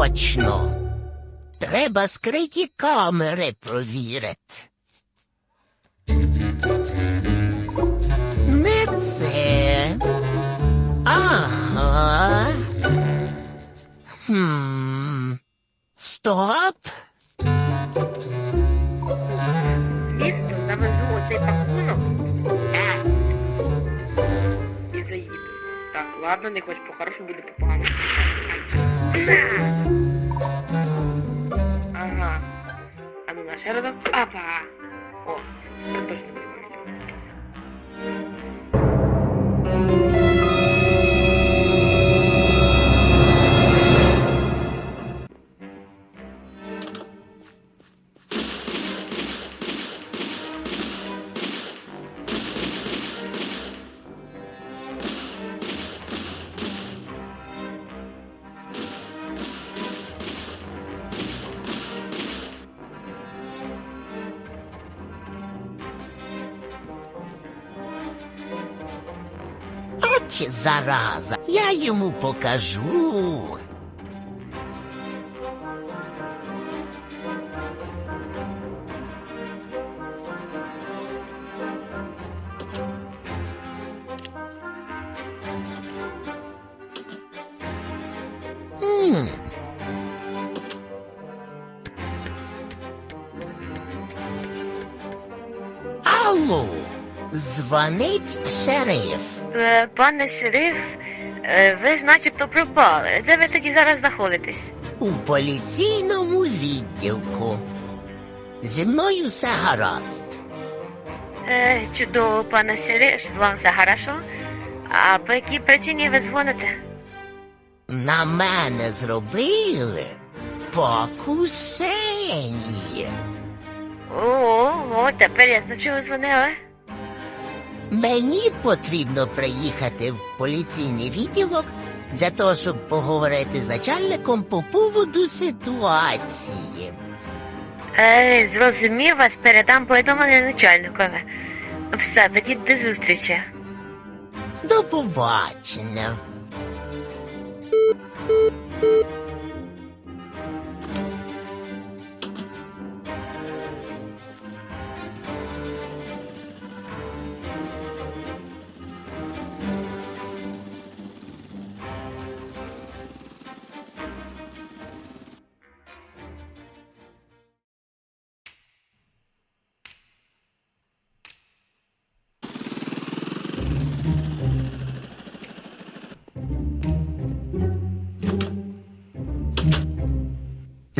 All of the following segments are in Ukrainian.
Точно. Треба скриті камери провірити. Не це. Ага. Хм. Стоп. Місто завезу оцей пакунок. Е. І заїду. Так, ладно, не хоч по-хорошому буде по-поганому. На! Ага. А ну на ще разок. Апа! О, без зараза. Я йому покажу. М. дзвонить шериф. Е, пане шериф, е, ви ж начебто пропали. Де ви тоді зараз знаходитесь? У поліційному відділку. Зі мною все гаразд. Е, чудово, пане шериф, з вами все хорошо. А по якій причині ви дзвоните? На мене зробили покушення. О, о, тепер ясно, чого ви дзвонили. Мені потрібно приїхати в поліційний відділок для того, щоб поговорити з начальником по поводу ситуації. Е, зрозумів вас, передам повідомлення начальникові. Все, тоді до зустрічі. До побачення.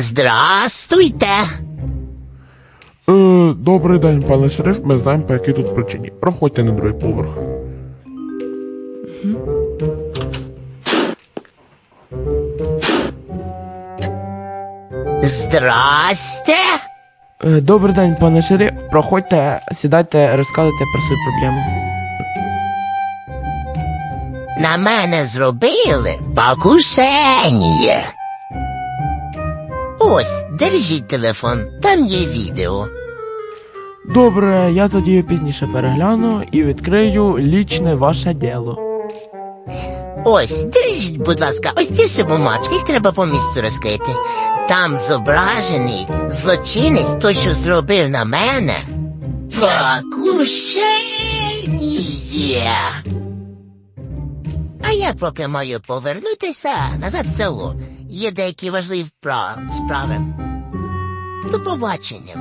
Здрастуйте. Е, добрий день, пане шериф. Ми знаємо, по якій тут причині. Проходьте на другий поверх. Здрасте. Е, Добрий день, пане шериф. Проходьте, сідайте, розказуйте про свою проблему. На мене зробили покушення. Ось, держіть телефон, там є відео. Добре, я тоді пізніше перегляну і відкрию лічне ваше діло. Ось, держіть, будь ласка, ось ці всі бумажки, їх треба по місцю розкрити. Там зображений злочинець, той, що зробив на мене. Покушення. А я поки маю повернутися назад в село. Є деякі важливі справи. До побачення.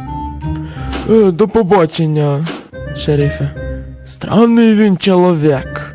Е, До побачення, шерифе. Странний він чоловік.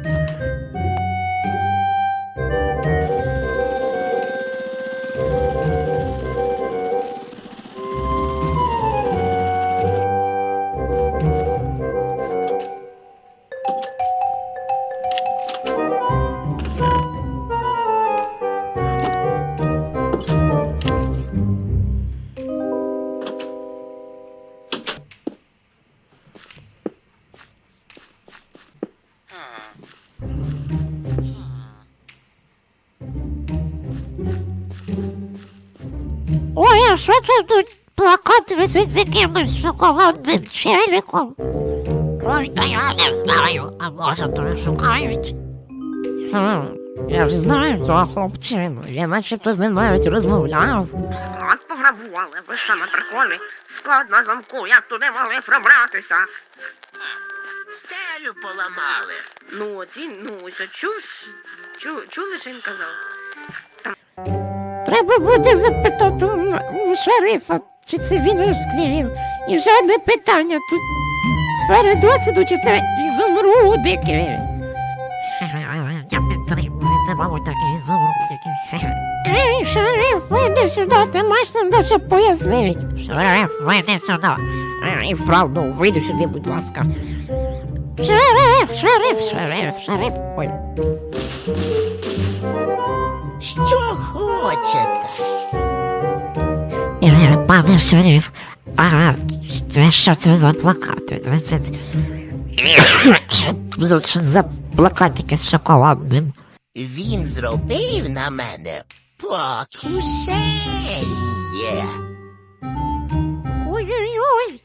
А що це тут плакат висить з якимось шоколадним челіком? Ой, та я не знаю, а може то шукають. Хм, Я ж знаю цього хлопчину. Я начебто з ним навіть розмовляв. Склад пограбували, ви що на приколі? Склад на замку, як туди могли пробратися? Стелю поламали. Ну от він, ну ось чув, чув, чули, що він казав? Треба буде запитати у- шерифа, чи це він розклеїв. І ще одне питання тут сфери досвіду, чи це ізумрудики. Я підтримую, це, мабуть, такі ізумрудики. Ей, шериф, вийди сюди, ти маєш нам дещо пояснити. Шериф, вийди сюди. І вправду, вийди сюди, будь ласка. Шериф, шериф, шериф, шериф. Ой. Що хочете? Пане шериф, а що це за плакати? Це за плакатики з шоколадним. Він зробив на мене покушення. Ой-ой-ой,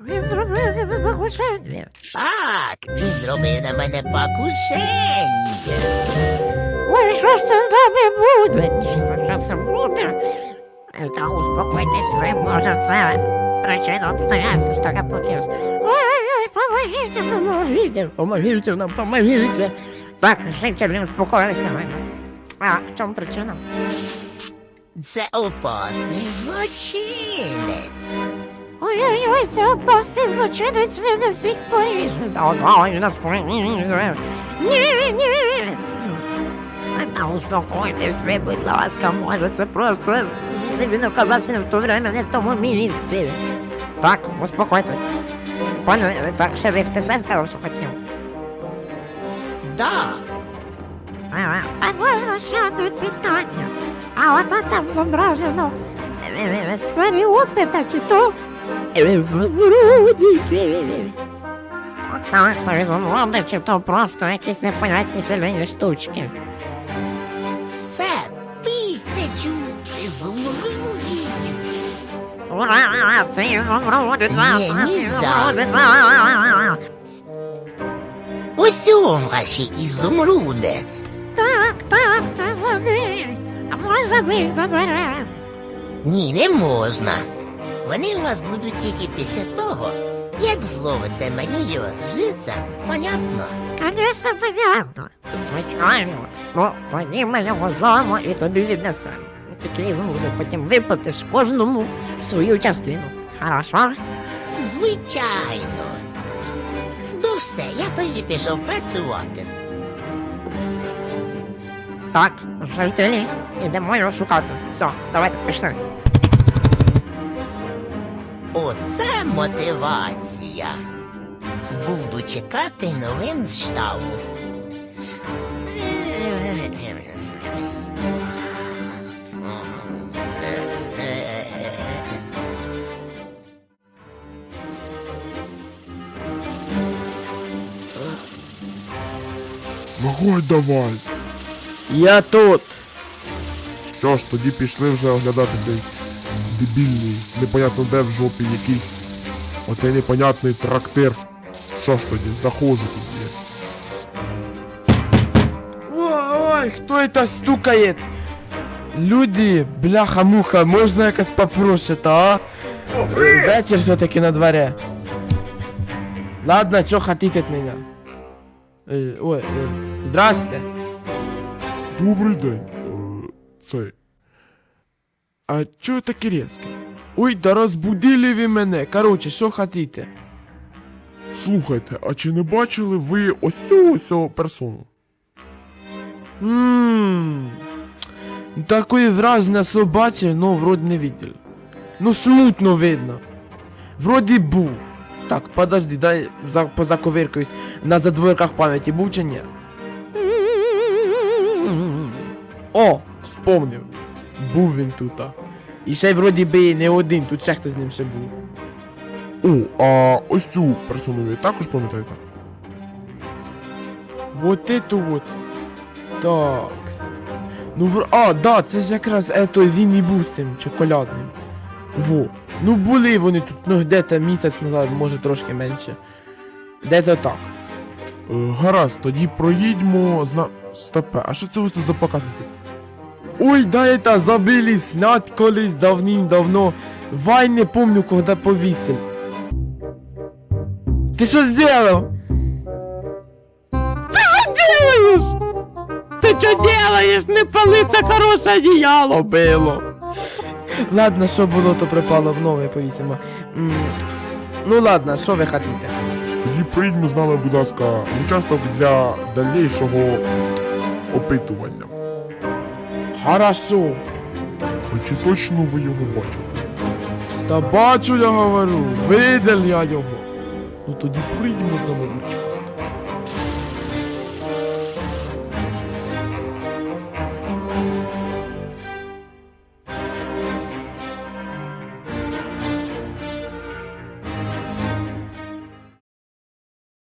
він зробив тебе покушення. Так, він зробив на мене покушення. Ой, що ж це з нами буде? Що, це буде? Та успокойтесь ви, може це причина обстоятельств така получилась. Ой-ой-ой, помогите, помогите, помогите нам, помогите. Так, жителі успокоились на мене. А в чому причина? Це опасний злочинець. Ой-ой-ой, це опасний злочинець, він нас всіх поріже. Да, він нас поріже. Ні, ні. Успокойтесь ви, будь ласка, може, це просто він оказався не в то время, не в тому місці. Так, успокойтесь. Пане, так, шериф, ти все сказав, що хотів? Да, А можна ще одне питання? А ото там зображено е, сфері опита, чи то. Так, перезумовне, чи то просто якісь непонятні селені штучки. Ура, це ізумруди, Ні, ні, ізумруди. Ось у ваші ізумруди. Так, так, це вони. А можна ми їх заберемо? Ні, не можна. Вони у вас будуть тільки після того, як зловите мені його живцем, понятно? Конечно, понятно. Звичайно. Ну, тоді ми його зламо і тобі віднесемо. Тільки ізумруди потім виплатиш кожному свою частину. Хорошо? Звичайно. Ну все, я тоді пішов працювати. Так, жителі, ідемо його шукати. Все, давайте пішли. Оце мотивація. Буду чекати новин з штабу. Виходь давай. Я тут. Що ж, тоді пішли вже оглядати цей дебільний, непонятно де в жопі який. Оцей непонятний трактир. Що ж тоді, заходжу тоді. Ой, хто это стукает? Люди, бляха-муха, можна якось попроще, а? Е, Вечір все-таки на дворе. Ладно, что хотите от меня? Э, ой, э, Здрасте. Добрий день. Е, Цей. А чого такі різкі? Ой, да розбудили ви мене. Короче, що хотите? Слухайте, а чи не бачили ви ось цю ось цю персону? Ммм. Такої враз на собачі, ну, вроді не видел. Ну, смутно видно. Вроді був. Так, подожди, дай за, позаковиркаюсь. На задворках пам'яті був чи ні? О, вспомнив. Був він тут. І ще вроді би не один, тут ще хтось з ним ще був. О, а ось цю персону ви також пам'ятаєте? Вот это вот. Такс. Ну, вр... а, да, це ж якраз ето він і був з тим чоколядним. Во. Ну були вони тут, ну де-то місяць назад, може трошки менше. Де-то так. Е, гаразд, тоді проїдьмо зна. Стопе, а що це вас тут за показ? Ой, да это забили снять колись давним-давно. Вай не помню, когда повесил. Ты что сделал? Ты что делаешь? Ты что делаешь? Не пали, це хороше одіяло було. Ладно, що було, то припало в нове повісимо. М, Ну ладно, що ви хотіте? Тоді прийдьмо з нами, будь ласка, в участок для дальнішого опитування. Хорошо. А чи точно ви його бачили? Та бачу, я говорю, видел я його. Ну тоді прийдемо з нами.